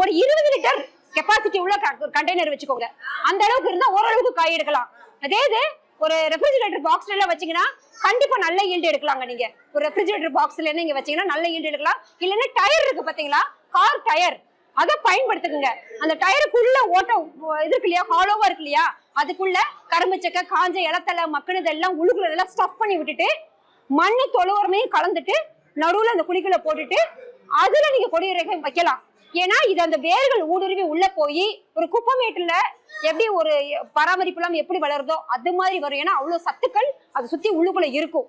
ஒரு இருபது litre capacity உள்ள கண்டெய்னர் வச்சுக்கோங்க. அந்த அளவுக்கு இருந்தா ஓரளவுக்கு காய் எடுக்கலாம். அதே இது ஒரு ரெஃப்ரிஜிரேட்டர் பாக்ஸ்ல எல்லாம் வச்சீங்கன்னா கண்டிப்பா நல்ல ஈல்டு எடுக்கலாங்க நீங்க. ஒரு ரெஃப்ரிஜிரேட்டர் பாக்ஸ்ல நீங்க வச்சீங்கன்னா நல்ல ஈல்டு எடுக்கலாம். இல்லைன்னா டயர் இருக்கு பாத்தீங்களா? கார் டயர் அதை பயன்படுத்துக்குங்க. அந்த டயருக்குள்ள ஓட்டம் இது இருக்கு இல்லையா? ஹாலோவா இருக்கு இல்லையா? அதுக்குள்ள கரும்பு சக்கை காஞ்ச இலத்தலை மக்கினது எல்லாம் உழுகுறதெல்லாம் ஸ்டஃப் பண்ணி விட்டுட்டு மண்ணு தொழுவரமையும் கலந்துட்டு நடுவுல அந்த குழிக்குள்ள போட்டுட்டு அதுல நீங்க கொடி வைக்கலாம். ஏன்னா இது அந்த வேர்கள் ஊடுருவி உள்ள போய் ஒரு குப்பமேட்டுல எப்படி ஒரு பராமரிப்பு எல்லாம் எப்படி வளருதோ அது மாதிரி வரும். ஏன்னா அவ்வளவு சத்துக்கள் அதை சுத்தி உள்ளுக்குள்ள இருக்கும்.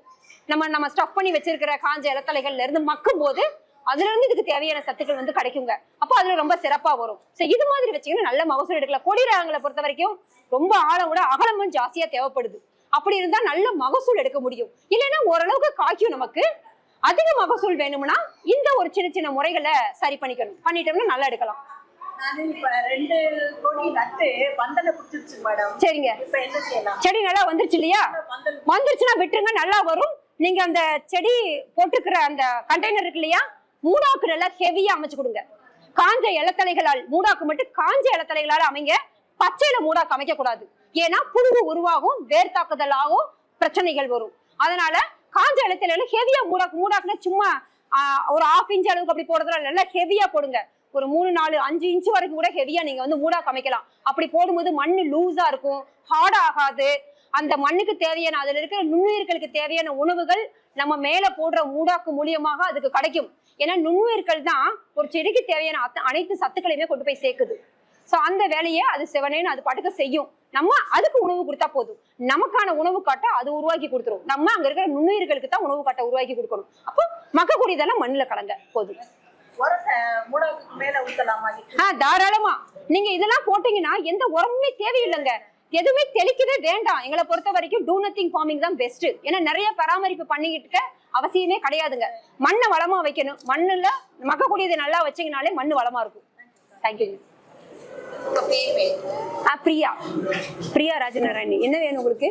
நம்ம நம்ம ஸ்டஃப் பண்ணி வச்சிருக்கிற காஞ்ச இலத்தலைகள்ல இருந்து மக்கும் போது அதுல இருந்து இதுக்கு தேவையான சத்துக்கள் வந்து கிடைக்குங்க. அப்போ அதுல ரொம்ப சிறப்பா வரும். சோ இது மாதிரி வச்சீங்கன்னா நல்ல மகசூல் எடுக்கலாம் கொடி ரகங்களை பொறுத்த வரைக்கும் ரொம்ப ஆழம் கூட அகலமும் ஜாஸ்தியா தேவைப்படுது. அப்படி இருந்தா நல்ல மகசூல் எடுக்க முடியும். இல்லைன்னா ஓரளவுக்கு காய்க்கும் நமக்கு அதிக மகசூல் வேணும்னா இந்த ஒரு சின்ன சின்ன முறைகளை சரி பண்ணிக்கணும். பண்ணிட்டோம்னா நல்லா எடுக்கலாம். சரிங்க. செடி நல்லா வந்துருச்சு இல்லையா? வந்துருச்சுன்னா விட்டுருங்க நல்லா வரும். நீங்க அந்த செடி போட்டுக்கிற அந்த கண்டெய்னர் இருக்கு இல்லையா? மூடாக்கு நல்லா ஹெவியா அமைச்சு கொடுங்க. காஞ்ச இலத்தலைகளால் மூடாக்கு மட்டும் காஞ்ச இலத்தலைகளால் அமைங்க. பச்சையில மூடாக்கு அமைக்க கூடாது ஏன்னா புழுவு உருவாகும் வேர் தாக்குதல் ஆகும் பிரச்சனைகள் வரும். அதனால காஞ்ச இலத்தலையில ஹெவியா மூடாக்கு மூடாக்குன்னா சும்மா ஒரு ஆஃப் இன்ச் அளவுக்கு அப்படி போடுறதுல நல்லா ஹெவியா போடுங்க. ஒரு மூணு நாலு அஞ்சு இன்ச் வரைக்கும் கூட ஹெவியா நீங்க வந்து மூடாக்கு அமைக்கலாம். அப்படி போடும்போது மண்ணு லூஸா இருக்கும். ஹார்ட் ஆகாது. அந்த மண்ணுக்கு தேவையான அதுல இருக்கிற நுண்ணுயிர்களுக்கு தேவையான உணவுகள் நம்ம மேல போடுற மூடாக்கு மூலியமாக அதுக்கு கிடைக்கும். ஏன்னா நுண்ணுயிர்கள் தான் ஒரு செடிக்கு தேவையான அனைத்து சத்துக்களையுமே கொண்டு போய் சேர்க்குது. சோ அந்த வேலையை அது செவனேன்னு அது பாட்டுக்கு செய்யும். நம்ம அதுக்கு உணவு கொடுத்தா போதும். நமக்கான உணவு காட்டை அது உருவாக்கி கொடுத்துரும். நம்ம அங்க இருக்கிற நுண்ணுயிர்களுக்கு தான் உணவு காட்டை உருவாக்கி கொடுக்கணும். அப்போ மக்கக்கூடியதெல்லாம் மண்ணுல கலங்க போதும். தாராளமா. நீங்க இதெல்லாம் போட்டீங்கன்னா எந்த உரமுமே தேவையில்லைங்க. எதுவுமே தெளிக்கவே வேண்டாம். எங்களை பொறுத்த வரைக்கும் டூ நத்திங் ஃபார்மிங் தான் பெஸ்ட் ஏன்னா நிறைய பராமரிப்பு பண்ணிக்கிட்டு இருக்க அவசியமே கிடையாதுங்க. மண்ணை வளமா வைக்கணும். மண்ணுல மக்கக்கூடியது நல்லா வச்சீங்கனாலே மண்ணு வளமா இருக்கும். தேங்க்யூ உங்க பேர்? பிரியா. பிரியா ராஜநாராயணி என்ன வேணும் உங்களுக்கு?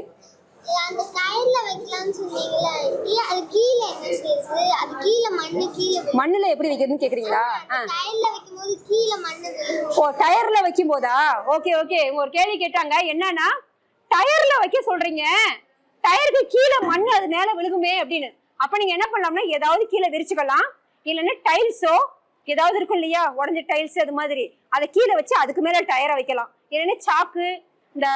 அந்த டயர்ல வைக்கலாம்னு சொன்னீங்கல்ல ஆண்டி, அது கீழே என்ன செய்யுது? அது கீழே மண்ணு கீழே விழும். மண்ணுல எப்படி வைக்கிறதுன்னு கேக்குறீங்களா? டயர்ல வைக்கும்போது கீழே மண்ணு. ஓ டயர்ல வைக்கும் போதா ஓகே. ஓகே ஒரு கேள்வி கேட்டாங்க. என்னன்னா டயர்ல வைக்க சொல்றீங்க. டயருக்கு கீழே மண் அது மேல விழுகுமே அப்படின்னு. அப்ப நீங்க என்ன பண்ணலாம்னா ஏதாவது கீழே விரிச்சுக்கலாம். இல்லைன்னா டைல்ஸோ ஏதாவது இருக்கும் இல்லையா? உடஞ்ச டைல்ஸ் அது மாதிரி. அதை கீழே வச்சு அதுக்கு மேல டயரை வைக்கலாம். இல்லைன்னா சாக்கு இந்த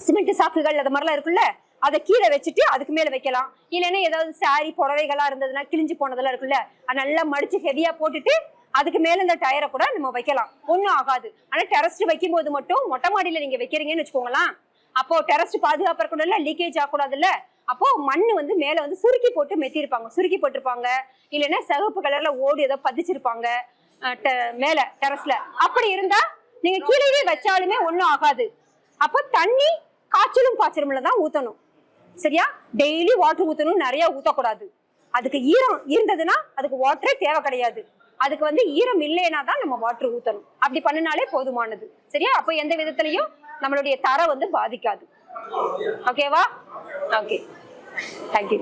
சிமெண்ட் சாக்குகள் அது மாதிரிலாம் இருக்குல்ல அதை கீழே வச்சுட்டு அதுக்கு மேலே வைக்கலாம். இல்லைன்னா ஏதாவது சாரி புடவைகளாக இருந்ததுன்னா கிழிஞ்சு போனதெல்லாம் இருக்குல்ல அது நல்லா மடிச்சு ஹெவியாக போட்டுட்டு அதுக்கு மேல இந்த டயரை கூட நம்ம வைக்கலாம். ஒன்றும் ஆகாது. ஆனால் டெரஸ்ட் வைக்கும் போது மட்டும் மொட்டை மாடியில் நீங்கள் வைக்கிறீங்கன்னு வச்சுக்கோங்களேன். அப்போ டெரஸ்ட் பாதுகாப்பு இருக்கணும்ல லீக்கேஜ் ஆகக்கூடாதுல்ல. அப்போ மண் வந்து மேல வந்து சுருக்கி போட்டு மெத்திருப்பாங்க. சுருக்கி போட்டிருப்பாங்க. இல்லைன்னா சிவப்பு கலர்ல ஓடி ஏதோ பதிச்சிருப்பாங்க. மேல டெரஸ்ல அப்படி இருந்தா நீங்க கீழே வச்சாலுமே ஒண்ணும் ஆகாது. அப்ப தண்ணி காய்ச்சலும் பாய்ச்சலும்ல தான் ஊத்தணும். சரியா? டெய்லி வாட்டர் ஊத்தணும். நிறைய ஊத்தக்கூடாது. அதுக்கு ஈரம் இருந்ததுன்னா அதுக்கு வாட்டரே தேவை கிடையாது. அதுக்கு வந்து ஈரம் இல்லைன்னா தான் நம்ம வாட்டர் ஊத்தணும். அப்படி பண்ணினாலே போதுமானது. சரியா? அப்போ எந்த விதத்திலையும் நம்மளுடைய தரம் வந்து பாதிக்காது. ஓகேவா ஓகே தேங்க்யூ